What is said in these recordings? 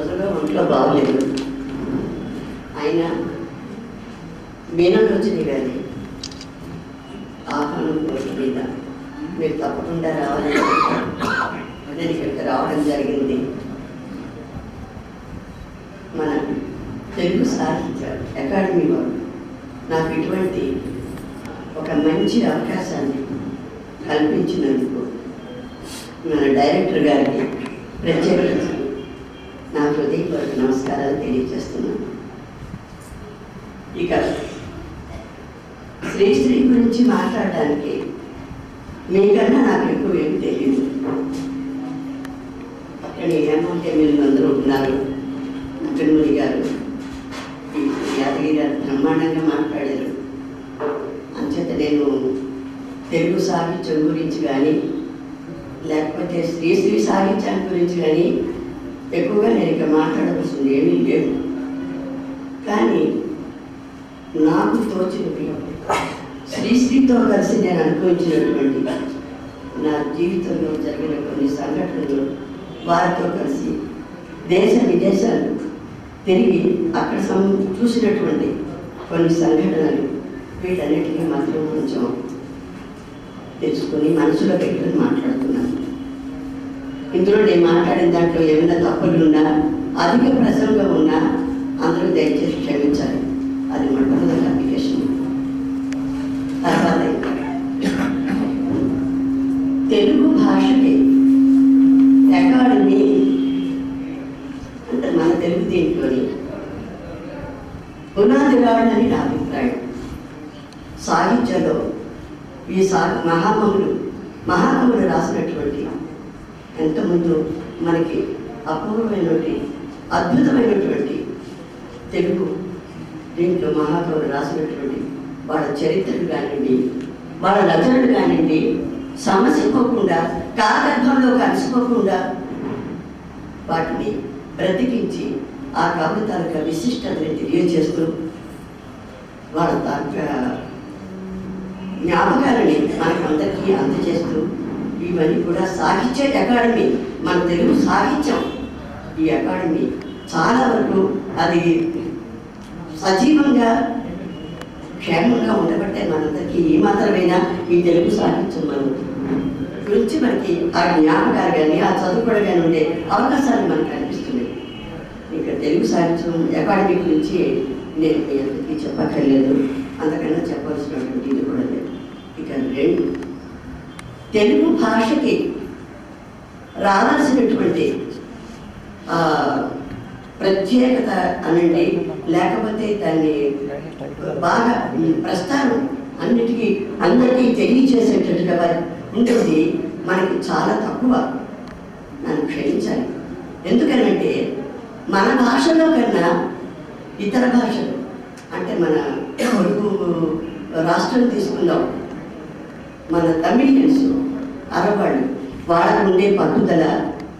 రోజుల్లో ఒంట్లో బాగలేదు ఆయన మీనం రోజు దిగాలి ఆహ్వానం కోసం మీద మీరు తప్పకుండా రావాలని నేను ఇక్కడికి రావడం జరిగింది. మన తెలుగు సాహిత్య అకాడమీ వారు నాకు ఇటువంటి ఒక మంచి అవకాశాన్ని కల్పించినందుకు మన డైరెక్టర్ గారికి ప్రత్యేకించి నమస్కారాలు తెలియజేస్తున్నాను. ఇక శ్రీశ్రీ గురించి మాట్లాడడానికి మీకన్నా నాకు ఎక్కువ ఏం తెలియదు. అక్కడ ఏమంటే మీరు అందరూ ఉన్నారు. నక్కనూరి గారు యాదగిరి గారు బ్రహ్మాండంగా మాట్లాడారు. అంచేత నేను తెలుగు సాహిత్యం గురించి కానీ లేకపోతే శ్రీశ్రీ సాహిత్యం గురించి కానీ ఎక్కువగా నేను ఇక మాట్లాడవలసింది ఏమీ లేదు. కానీ నాకు తోచినది శ్రీశ్రీతో కలిసి నేను అనుభవించినటువంటి నా జీవితంలో జరిగిన కొన్ని సంఘటనలు వారితో కలిసి దేశ విదేశాలు తిరిగి అక్కడ సం చూసినటువంటి కొన్ని సంఘటనలు వీటన్నిటినీ మాత్రం కొంచెం తెలుసుకొని మనసులో పెట్టుకుని మాట్లాడుతున్నాను. ఇందులో నేను మాట్లాడిన దాంట్లో ఏమైనా తప్పులు ఉన్నా అధిక ప్రసంగం ఉన్నా అందరూ దయచేసి క్షమించాలి. అది మొట్టమొదటి అప్లికేషన్. తర్వాత తెలుగు భాషకి అకాడమీ అంటే మన తెలుగు దీంట్లోని పునాది రాడని నా అభిప్రాయం. సాహిత్యంలో ఈ సా మహామములు మహాకవులు రాసినటువంటి ఎంతమందో మనకి అపూర్వమైనటువంటి అద్భుతమైనటువంటి తెలుగు దీంట్లో మహాకవులు రాసినటువంటి వాళ్ళ చరిత్రలు కానివ్వండి వాళ్ళ రచనలు కానివ్వండి సమసిపోకుండా కాగర్భంలో కలిసిపోకుండా వాటిని బ్రతికించి ఆ కవుల తాలూకా విశిష్టతని తెలియజేస్తూ వాళ్ళ తాలూకా జ్ఞాపకాలని మనకందరికీ అందజేస్తూ ఇవన్నీ కూడా సాహిత్య అకాడమీ. మన తెలుగు సాహిత్యం ఈ అకాడమీ. చాలా వరకు అది సజీవంగా క్షేమంగా ఉండబట్టే మనందరికీ ఏమాత్రమైనా మాత్రమైనా ఈ తెలుగు సాహిత్యం మనం. గురించి మనకి ఆ జ్ఞాపకాలు కానీ ఆ చదువుకోవడం కానీ ఉండే అవకాశాలు మనకు అనిపిస్తుంది ఇంకా తెలుగు సాహిత్యం అకాడమీ గురించి నేను మీ అందరికీ చెప్పక్కర్లేదు. అంతకన్నా చెప్పవలసినటువంటి ఇది కూడా లేదు. ఇక రెండు. తెలుగు భాషకి రావాల్సినటువంటి ప్రత్యేకత అనండి లేకపోతే దాన్ని బాగా ప్రస్థానం అన్నిటికీ అందరికీ తెలియజేసేటట్టుగా ఉంటుంది. మనకి చాలా తక్కువ నన్ను క్షమించాలి. ఎందుకనంటే మన భాషలో కన్నా ఇతర భాషలు అంటే మన తెలుగు రాష్ట్రం తీసుకుందాం. మన తమిళియన్స్ అరవాళ్ళు వాళ్ళకు ఉండే పట్టుదల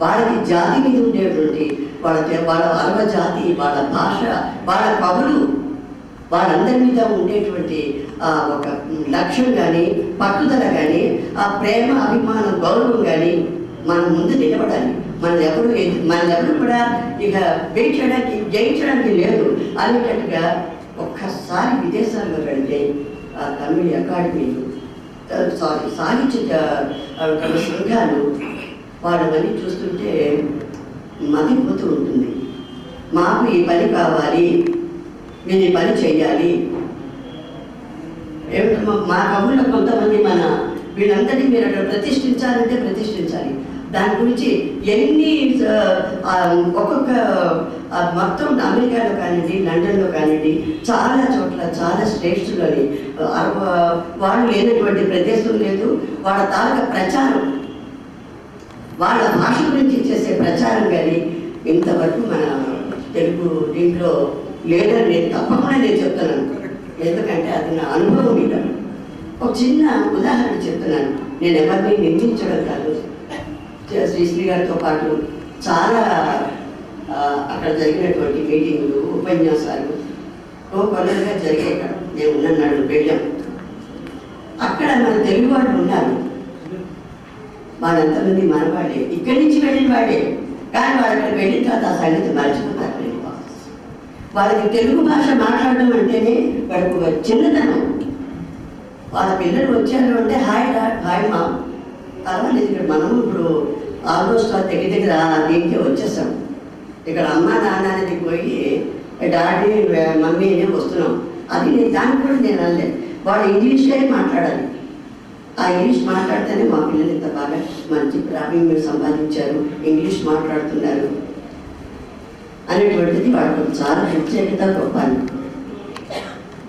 వాళ్ళకి జాతి మీద ఉండేటువంటి వాళ్ళ వాళ్ళ అరవ జాతి వాళ్ళ భాష వాళ్ళ కవులు వాళ్ళందరి మీద ఉండేటువంటి ఆ ఒక లక్ష్యం కానీ పట్టుదల కానీ ఆ ప్రేమ అభిమానం గౌరవం కానీ మన ముందు నిలబడాలి. మన ఎవరు మన ఎవరు కూడా ఇక వేయించడానికి జయించడానికి లేదు. అనేటట్టుగా ఒక్కసారి విదేశాల్లో వెళ్తే ఆ తమిళ అకాడమీలు సారీ సాహిత్య సంఘాలు వాళ్ళవన్నీ చూస్తుంటే మతిపోతూ ఉంటుంది మాకు ఈ పని కావాలి మేము ఈ పని చేయాలి మా కవుల్లో కొంతమంది మన వీళ్ళందరినీ మీరు అక్కడ ప్రతిష్ఠించాలంటే ప్రతిష్ఠించాలి. దాని గురించి ఎన్ని ఒక్కొక్క అది మొత్తం అమెరికాలో కానివ్వండి లండన్లో కానివ్వండి చాలా చోట్ల చాలా స్టేట్స్లోని వాళ్ళు లేనటువంటి ప్రదేశం లేదు. వాళ్ళ తాలూకా ప్రచారం వాళ్ళ భాష గురించి చేసే ప్రచారం కానీ ఇంతవరకు మన తెలుగు దీంట్లో లేదని నేను తప్పకుండా నేను చెప్తున్నాను. ఎందుకంటే అది నా అనుభవం మీద. ఒక చిన్న ఉదాహరణ చెప్తున్నాను. నేను ఎవరిని నిందించడం కాదు. శ్రీశ్రీ గారితో పాటు చాలా అక్కడ జరిగినటువంటి మీటింగులు ఉపన్యాసాలు ఓ కొన్నగా జరిగాయి నేను ఉన్ననాడు వెళ్ళాం అక్కడ మన తెలుగు వాళ్ళు ఉన్నారు. వాళ్ళంతమంది మనవాడే ఇక్కడి నుంచి వెళ్ళిన వాడే కానీ వాళ్ళకి వెళ్ళిన తర్వాత ఆ సంగతి మర్చిపోతారు వాళ్ళకి తెలుగు భాష మాట్లాడడం అంటేనే వాళ్ళకు చిన్నతనం. వాళ్ళ పిల్లలు వచ్చారు అంటే హాయ్ హాయ్ మా పర్వాలేదు ఇక్కడ మనం ఇప్పుడు ఆల్మోస్ట్ దగ్గర దగ్గర దీనికి వచ్చేసాం. ఇక్కడ అమ్మ నాన్న అనేది పోయి డాడీ మమ్మీ నేను వస్తున్నాం. అది నేను దానికి కూడా నేను అనలేదు. వాడు ఇంగ్లీష్లో మాట్లాడాలి. ఆ ఇంగ్లీష్ మాట్లాడితేనే మా పిల్లలు ఇంత బాగా మంచి ప్రావీణ్యం సంపాదించారు ఇంగ్లీష్ మాట్లాడుతున్నారు అనేటువంటిది వాళ్ళకు చాలా ప్రత్యేకత గొప్ప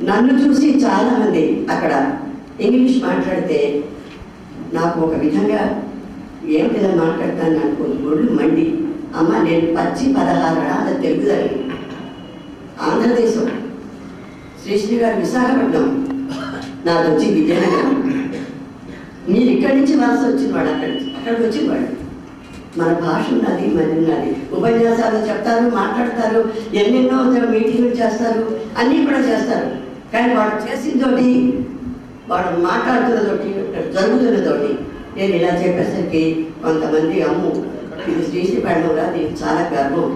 నన్ను చూసి చాలామంది అక్కడ ఇంగ్లీష్ మాట్లాడితే నాకు ఒక విధంగా ఏం ఇలా మాట్లాడతాను నాకు ఒళ్ళు మండి అమ్మ నేను పచ్చి పదహారు తెలుగు తెలుగుదని ఆంధ్రదేశం. శ్రీశ్రీ గారు విశాఖపట్నం. నాది వచ్చి విజయనగరం. మీరు ఇక్కడి నుంచి వలస వచ్చిన వాడు అక్కడి నుంచి. అక్కడికి వచ్చిన వాడు. మన భాష ఉన్నది మరి ఉన్నది. ఉపన్యాసాలు చెప్తారు మాట్లాడతారు ఎన్నెన్నో మీటింగ్లు చేస్తారు అన్నీ కూడా చేస్తారు. కానీ వాడు చేసిందోటి వాడు మాట్లాడుతున్నతోటి జరుగుతున్నతోటి నేను ఇలా చెప్పేసరికి కొంతమంది అమ్ము ఇది శ్రీశ్రీపట్నం కాదు ఇది చాలా గర్వం.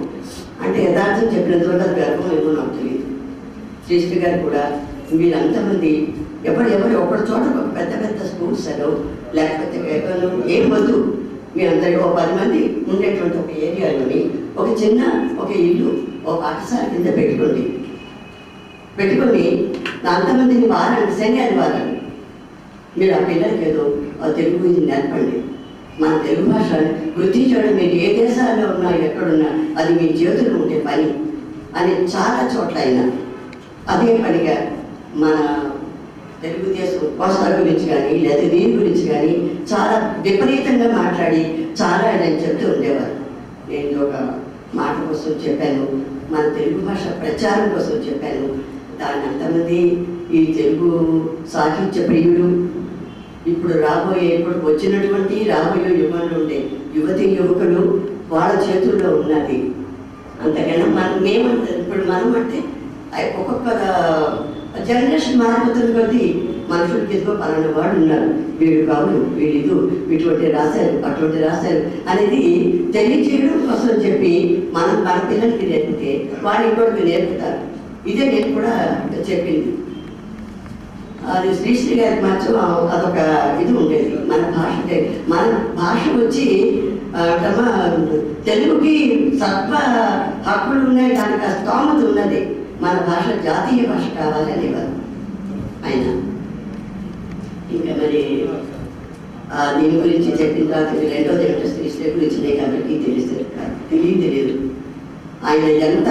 అంటే యథార్థం చెప్పినంత వల్ల అది గర్వం ఏమో నాకు తెలియదు. శ్రీశ్రీ గారు కూడా వీళ్ళంతమంది ఎవరు ఎవరు ఒకటి చోట పెద్ద పెద్ద స్కూల్స్ అనో లేకపోతే ఎవరు ఏం వద్దు. మీరందరూ ఒక పది మంది ఉండేటువంటి ఒక ఏరియాలోని ఒక చిన్న ఒక ఇల్లు ఒక పాఠశాల కింద పెట్టుకోండి పెట్టుకొని అంతమందిని వారాన్ని శని ఆదివారాలు మీరు ఆ పిల్లలకి ఏదో తెలుగు గురించి నేర్పండి. మన తెలుగు భాష గుర్తించడం మీరు ఏ దేశాల్లో ఉన్నా ఎక్కడున్నా అది మీ చేతులు ఉంటే పని అని చాలా చోట్ల అయినా. అదే పనిగా మన తెలుగుదేశం కోస్తా గురించి కానీ లేదా దీని గురించి కానీ చాలా విపరీతంగా మాట్లాడి చాలా ఆయన చెప్తూ ఉండేవారు. నేను ఒక మాట కోసం చెప్పాను మన తెలుగు భాష ప్రచారం కోసం చెప్పాను. దాన్ని అంతమంది ఈ తెలుగు సాహిత్య ప్రియుడు ఇప్పుడు రాబోయే ఇప్పుడు వచ్చినటువంటి రాబోయే యువకులు ఉండే యువతి యువకులు వాళ్ళ చేతుల్లో ఉన్నది. అంతకన్నా మనం మేమంటే ఇప్పుడు మనం అంటే ఒక్కొక్క జనరేషన్ మారిపోతున్న కొద్దీ మనుషులకి ఎదుగు పలానా వాడు ఉన్నారు. వీడు కావులు వీడు ఇది ఇటువంటి రాశారు అటువంటి రాశారు అనేది తెలియచేయడం కోసం చెప్పి మనం మన పిల్లలకి నేర్పితే వాళ్ళు ఇంకోటికి నేర్పుతారు. ఇదే నేను కూడా చెప్పింది. అది శ్రీశ్రీ గారికి మధ్య అదొక ఇది ఉండేది. మన భాష మన భాష వచ్చి తమ తెలుగుకి సత్వ హక్కులు ఉన్నాయి దానికి స్తోమత ఉన్నది. మన భాష జాతీయ భాష కావాలి అనేవారు. ఆయన ఇంకా మరి దీని గురించి చెప్పిన తర్వాత ఇది రెండోది ఏమిటో శ్రీశ్రీ గురించి నేను ఎవరికి తెలిసి తెలియదు తెలియదు. ఆయన ఎంత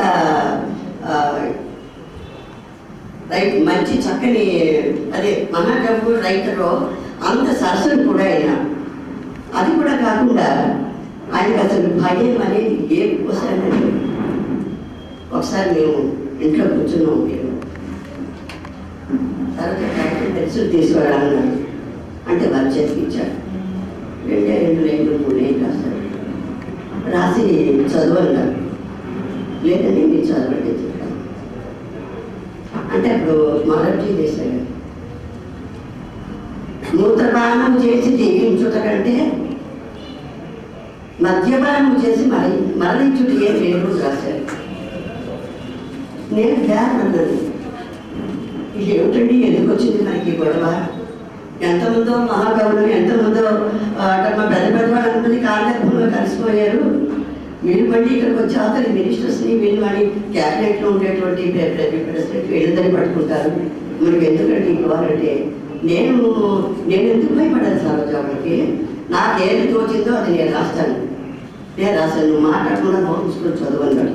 రైట్ మంచి చక్కని అదే మహాకవి రైటరు అంత సరస్సులు కూడా ఆయన. అది కూడా కాకుండా ఆయనకు అసలు భయం అనేది ఏ కోసానండి ఒకసారి మేము ఇంట్లో కూర్చున్నాం మేము. తర్వాత డాక్టర్ పెన్సిల్ అంటే వారి చేతికి రెండే రెండు రెండు మూడు ఏం రాశారు. రాసి చదవన్నారు లేదని మీరు చదవండి అంటే అప్పుడు మొదటి చేశాడు మూత్రపానం చేసి జీవించుట కంటే మద్యపానం చేసి మరి మరణించుట ఏ లేదు రాశారు. నేను ధ్యానం అన్నాను. ఇది ఏమిటండి? ఎందుకు వచ్చింది మనకి ఈ గొడవ? ఎంతమందో మహాకవులు ఎంతమందో ఆ, మా పెద్ద పెద్ద వాళ్ళందరినీ కాలగర్భంలో కలిసిపోయారు. మీరు మళ్ళీ ఇక్కడికి వచ్చి అతని మినిస్టర్స్ని వీళ్ళు మళ్ళీ క్యాబినెట్లో ఉండేటువంటి ప్రెసిడెంట్ వీళ్ళందరినీ పట్టుకుంటారు. మనకి ఎందుకంటే ఇవ్వాలంటే నేను నేను ఎందుకు భయపడాలి సరోజావులకి నాకు ఏది తోచిందో అది నేను రాస్తాను. నేను రాశాను నువ్వు మాట్లాడకుండా నోట్ చదవన్నాడు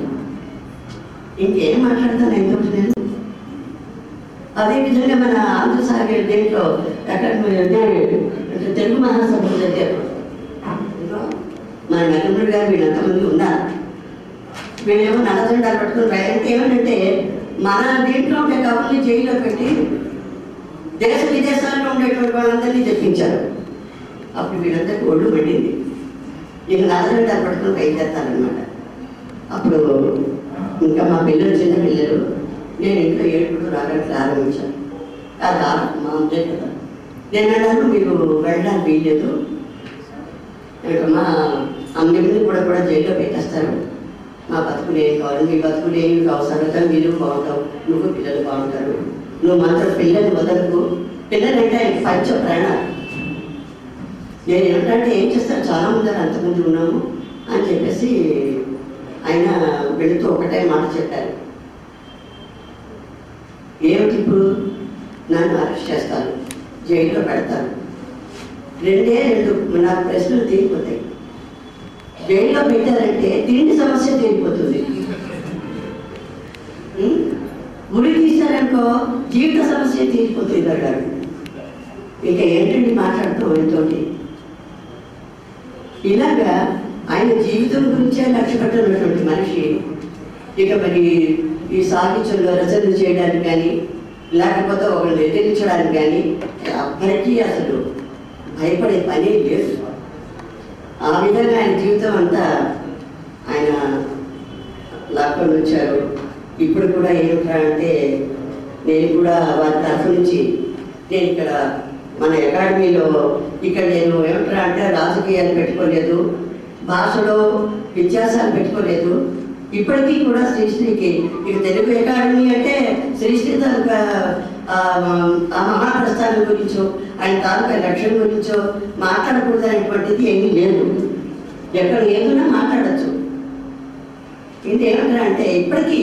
ఇంకేం మాట్లాడతాను? ఎందుకు నేను అదేవిధంగా మన ఆంధ్రసాగర్ దేంట్లో ఎక్కడ అంటే తెలుగు మహాసభ జరిగారు మన నరేంద్రుడు గారు వీళ్ళంతమంది ఉన్నారు? వీళ్ళేమో నల్లజెండాలు పట్టుకుని రైట్ ఏమంటే మన దీంట్లో ఉండే కవుల్ని జైల్లో పెట్టి దేశ విదేశాల్లో ఉండేటువంటి వాళ్ళందరినీ తెప్పించారు అప్పుడు వీళ్ళందరికీ ఒళ్ళు పడింది. ఇక నల్లజెండాలు పట్టుకుని బయలుదేరుతారనమాట అప్పుడు ఇంకా మా పిల్లలు చిన్న పిల్లలు నేను ఇంట్లో ఏడుపుడు రావడానికి ప్రారంభించాను అది మా అంతే కదా. నేను అన్నాను మీరు వెళ్ళడానికి వీల్లేదు. మా అందరినీ కూడా కూడా జైల్లో పెట్టేస్తారు. మా బతుకులు ఏం కావాలి మీ బతుకులు ఏమి అవసరం సరదా మీరు బాగుంటావు నువ్వు పిల్లలు బాగుంటారు. నువ్వు మాత్రం పిల్లలు వదలకు. పిల్లలంటే ఆయన పంచ ప్రాణాలు. నేను ఏమిటంటే ఏం చేస్తాను చాలా ముందర అంతమంది ఉన్నాము అని చెప్పేసి ఆయన వెళుతూ ఒకటే మాట చెప్పారు. ఏమిటి ఇప్పుడు? నన్ను అరెస్ట్ చేస్తాను జైల్లో పెడతారు. రెండే రెండు నాకు ప్రశ్నలు తీరిపోతాయి. జైల్లో పెట్టారంటే తిండి సమస్య తీరిపోతుంది. గుడి తీశారనుకో జీవిత సమస్య తీరిపోతుంది అన్నాడు. ఇక ఏంటండి మాట్లాడుతూ ఆయనతోటి ఇలాగా ఆయన జీవితం గురించే లక్ష్య పెట్టినటువంటి మనిషి. ఇక మరి ఈ సాహిత్యంలో రచనలు చేయడానికి కానీ లేకపోతే ఒకళ్ళు ఎదిరించడానికి కానీ అప్పటికీ అసలు భయపడే పని లేదు. ఆ విధంగా ఆయన జీవితం అంతా ఆయన లాక్కొని వచ్చారు. ఇప్పుడు కూడా ఏమిట్రా అంటే నేను కూడా వారి తరఫు నుంచి నేను ఇక్కడ మన అకాడమీలో ఇక్కడ నేను ఏమిట్రా అంటే రాజకీయాలు పెట్టుకోలేదు భాషలో వ్యత్యాసాలు పెట్టుకోలేదు. ఇప్పటికీ కూడా శ్రీశ్రీకి ఇక తెలుగు అకాడమీ అంటే శ్రీశ్రీ తాలూకా ఆ మహాప్రస్థానం గురించో ఆయన తాలూకా లక్ష్యం గురించో మాట్లాడకూడదు అనేటువంటిది ఏమీ లేదు. ఎక్కడ ఏదైనా మాట్లాడచ్చు. ఇంకేమంటారా అంటే ఇప్పటికీ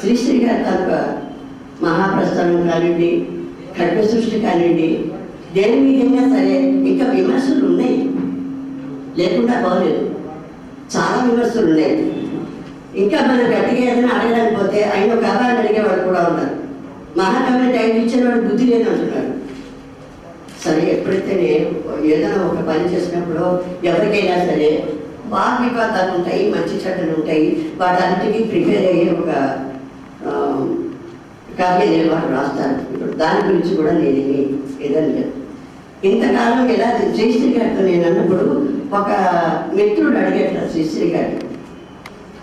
శ్రీశ్రీ గారి తాలూకా మహాప్రస్థానం కానివ్వండి ఖడ్గ సృష్టి కానివ్వండి దేని విధంగా సరే ఇంకా విమర్శలు ఉన్నాయి. లేకుండా బాగలేదు చాలా విమర్శలు ఉన్నాయి. ఇంకా మనం గట్టిగా ఏదైనా అడగడానికి పోతే ఆయన ఒక అబ్బాయిని అడిగేవాడు కూడా ఉన్నారు. మహాకవి టైం ఇచ్చిన వాడు బుద్ధి లేదు అంటున్నాడు. సరే ఎప్పుడైతే నేను ఏదైనా ఒక పని చేసినప్పుడు ఎవరికైనా సరే వాక్ వివాదాలు ఉంటాయి మంచి చెడ్డలు ఉంటాయి వాటన్నిటికీ ప్రిపేర్ అయ్యే ఒక ఆ, కావ్య నిర్మాణం రాస్తాను ఇప్పుడు దాని గురించి కూడా నేనేమి ఏదని ఇంతకాలం ఇలా శ్రీశ్రీ గారితో నేను అన్నప్పుడు ఒక మిత్రుడు అడిగేట శ్రీశ్రీ గారు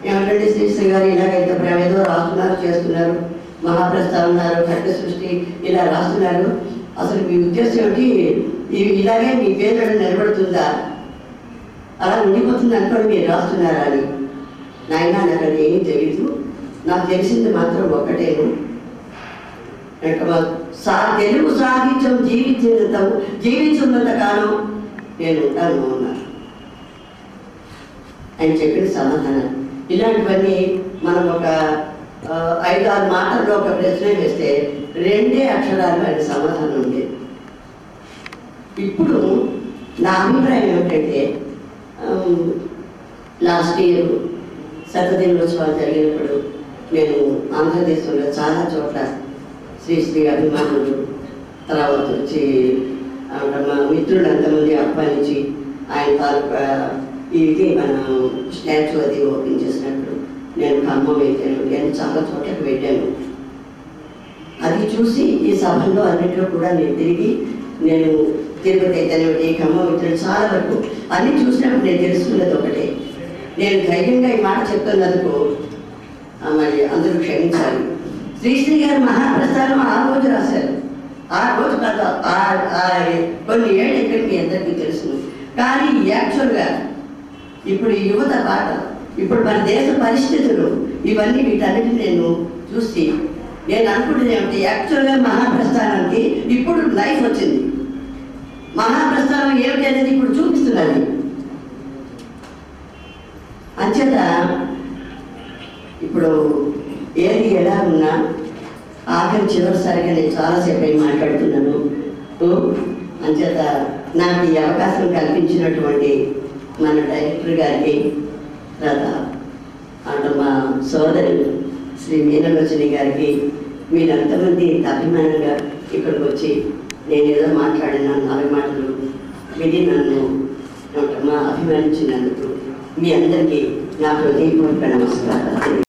ఏమంటే శ్రీశ్రీ గారు ఇలాగైతే ప్రేమ ఏదో రాస్తున్నారు చేస్తున్నారు మహాప్రస్థానం ఉన్నారు ఖడ్గ సృష్టి ఇలా రాస్తున్నారు. అసలు మీ ఉద్దేశం ఏంటి ఇలాగే మీ పేరు నిలబడుతుందా? అలా ఉండిపోతుంది అనుకోని మీరు రాస్తున్నారా అని. నాయన నాకు అది ఏమీ తెలీదు. నాకు తెలిసింది మాత్రం ఒకటేను సా తెలుగు సాహిత్యం జీవించినంత జీవించున్నంత కాలం నేను ఉంటాను అన్నారు. ఆయన చెప్పిన సమాధానం. ఇలాంటివన్నీ మనం ఒక ఐదు ఆరు మాటల్లో ఒక ప్రశ్న వేస్తే రెండే అక్షరాలు ఆయన సమాధానం ఉంది ఇప్పుడు నా అభిప్రాయం ఏమిటంటే లాస్ట్ ఇయర్ శతదినోత్సవాలు జరిగినప్పుడు నేను ఆంధ్రదేశంలో చాలా చోట్ల శ్రీశ్రీ అభిమానులు తర్వాత వచ్చి మా మిత్రులు అంతమంది ఆహ్వానించి ఆయన తాలూకా ఇది మన స్టాచ్యూ అది ఓపెన్ చేసినప్పుడు నేను ఖమ్మం వెళ్ళాను నేను చాలా చోట్లకి వెళ్ళాను. అది చూసి ఈ సభల్లో అన్నింటిలో కూడా నేను తిరిగి నేను తిరుపతి అయితేనేమిటి ఖమ్మం మిత్రులు చాలా వరకు అన్ని చూసినప్పుడు నేను తెలుసుకున్నది ఒకటే. నేను ధైర్యంగా ఈ మాట చెప్తున్నందుకు మళ్ళీ మరి అందరూ క్షమించాలి. శ్రీశ్రీ గారు మహాప్రస్థానం ఆ రోజు రాశారు. ఆ రోజు కాదు ఆ- కొన్ని ఏళ్ళు ఇక్కడ మీ అందరికీ తెలుసు. కానీ యాక్చువల్గా ఇప్పుడు యువత పాట ఇప్పుడు మన దేశ పరిస్థితులు ఇవన్నీ వీటన్నిటి నేను చూసి నేను అనుకుంటుంది ఏమిటి? యాక్చువల్గా మహాప్రస్థానానికి ఇప్పుడు లైఫ్ వచ్చింది. మహాప్రస్థానం ఏమిటి అనేది ఇప్పుడు చూపిస్తున్నది. అంచేత ఇప్పుడు ఏది ఎలా ఉన్నా ఆఖరి చివరిసారిగా నేను చాలాసేపు అయి మాట్లాడుతున్నాను? అంచేత నాకు ఈ అవకాశం కల్పించినటువంటి మన డైరెక్టర్ గారికి తర్వాత అటు మా సోదరులు శ్రీ మీనలోచని గారికి మీరంతమంది ఇంత అభిమానంగా ఇక్కడికి వచ్చి నేను ఏదో మాట్లాడిన నాలుగు మాటలు విని నన్ను మా అభిమానించినందుకు మీ అందరికీ నా హృదయపూర్వక నమస్కారాలు.